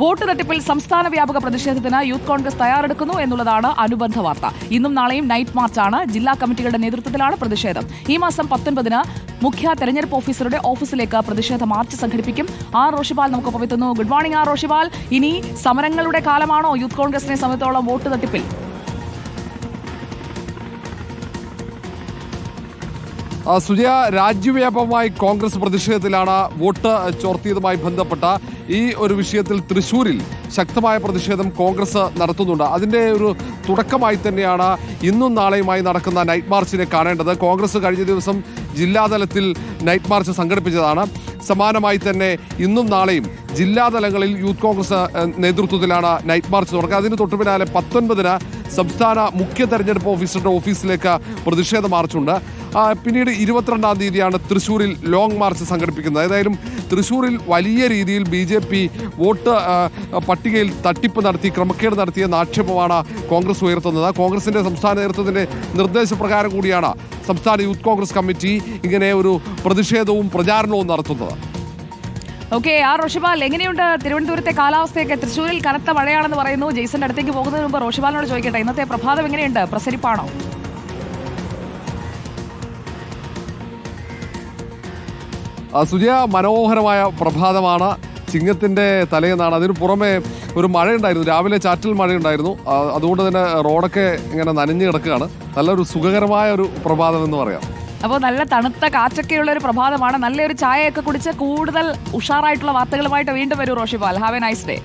Vote തട്ടിപ്പിൽ സംസ്ഥാന വ്യാപക പ്രതിഷേധത്തിന് യൂത്ത് കോൺഗ്രസ് തയ്യാറെടുക്കുന്നു എന്നുള്ളതാണ് അനുബന്ധ വാർത്ത. ഇന്നും നാളെയും നൈറ്റ് മാർച്ചാണ് ജില്ലാ കമ്മിറ്റികളുടെ നേതൃത്വത്തിലാണ് പ്രതിഷേധം. ഈ മാസം പത്തൊൻപതിന് മുഖ്യ തെരഞ്ഞെടുപ്പ് ഓഫീസറുടെ ഓഫീസിലേക്ക് പ്രതിഷേധ മാർച്ച് സംഘടിപ്പിക്കും. ആർ റോഷിപാൽ നമുക്കൊപ്പം എത്തുന്നു ഗുഡ് മോർണിംഗ് ആർ റോഷിപാൽ ഇനി സമരങ്ങളുടെ കാലമാണോ യൂത്ത് കോൺഗ്രസിനെ സംബന്ധിച്ചോളം വോട്ട് തട്ടിപ്പിൽ? സുജയ രാജ്യവ്യാപകമായി കോൺഗ്രസ് പ്രതിഷേധത്തിലാണ് വോട്ട് ചോർത്തിയതുമായി ബന്ധപ്പെട്ട ഈ ഒരു വിഷയത്തിൽ തൃശൂരിൽ ശക്തമായ പ്രതിഷേധം കോൺഗ്രസ് നടത്തുന്നുണ്ട്. അതിന്റെ ഒരു തുടക്കമായി തന്നെയാണ് ഇന്നും നാളെയുമായി നടക്കുന്ന നൈറ്റ് മാർച്ചിനെ കാണേണ്ടത്. കോൺഗ്രസ് കഴിഞ്ഞ ദിവസം ജില്ലാതലത്തിൽ നൈറ്റ് മാർച്ച് സംഘടിപ്പിച്ചതാണ്. സമാനമായി തന്നെ ഇന്നും നാളെയും ജില്ലാതലങ്ങളിൽ യൂത്ത് കോൺഗ്രസ് നേതൃത്വത്തിലാണ് നൈറ്റ് മാർച്ച് തുടങ്ങുക അതിന് തൊട്ടു പിന്നാലെ പത്തൊൻപതിന് സംസ്ഥാന മുഖ്യ തെരഞ്ഞെടുപ്പ് ഓഫീസറുടെ ഓഫീസിലേക്ക് പ്രതിഷേധ മാർച്ചുണ്ട്. പിന്നീട് ഇരുപത്തിരണ്ടാം തീയതിയാണ് തൃശ്ശൂരിൽ ലോങ് മാർച്ച് സംഘടിപ്പിക്കുന്നത്. ഏതായാലും തൃശ്ശൂരിൽ വലിയ രീതിയിൽ ബി ജെ പി വോട്ട് പട്ടികയിൽ തട്ടിപ്പ് നടത്തി ക്രമക്കേട് നടത്തിയെന്ന ആക്ഷേപമാണ് കോൺഗ്രസ് ഉയർത്തുന്നത്. കോൺഗ്രസിന്റെ സംസ്ഥാന നേതൃത്വത്തിന്റെ നിർദ്ദേശപ്രകാരം കൂടിയാണ് സംസ്ഥാന യൂത്ത് കോൺഗ്രസ് കമ്മിറ്റി ഇങ്ങനെ ഒരു പ്രതിഷേധവും പ്രചാരണവും നടത്തുന്നത്. ഓക്കെ ആർ റോഷിപാൽ എങ്ങനെയുണ്ട് തിരുവനന്തപുരത്തെ കാലാവസ്ഥയൊക്കെ? തൃശ്ശൂരിൽ കനത്ത മഴയാണെന്ന് പറയുന്നു. ജെയ്സന്റെ അടുത്തേക്ക് പോകുന്നതിന് മുമ്പ് റോഷിപാലിനോട് ചോദിക്കട്ടെ ഇന്നത്തെ പ്രഭാതം എങ്ങനെയുണ്ട്? പ്രസരിപ്പാണോ? സുജയ മനോഹരമായ പ്രഭാതമാണ്. ചിങ്ങത്തിന്റെ തലേന്നാണ്. അതിന് പുറമെ ഒരു മഴയുണ്ടായിരുന്നു. രാവിലെ ചാറ്റൽ മഴയുണ്ടായിരുന്നു. അതുകൊണ്ട് തന്നെ റോഡൊക്കെ ഇങ്ങനെ നനഞ്ഞു കിടക്കുകയാണ്. നല്ലൊരു സുഖകരമായ ഒരു പ്രഭാതം എന്ന് പറയാം. അപ്പോൾ നല്ല തണുത്ത കാറ്റൊക്കെയുള്ള ഒരു പ്രഭാതമാണ്. നല്ലൊരു ചായയൊക്കെ കുടിച്ച് കൂടുതൽ ഉഷാറായിട്ടുള്ള വാർത്തകളുമായിട്ട് വീണ്ടും വരൂ Roshipal. Have a nice day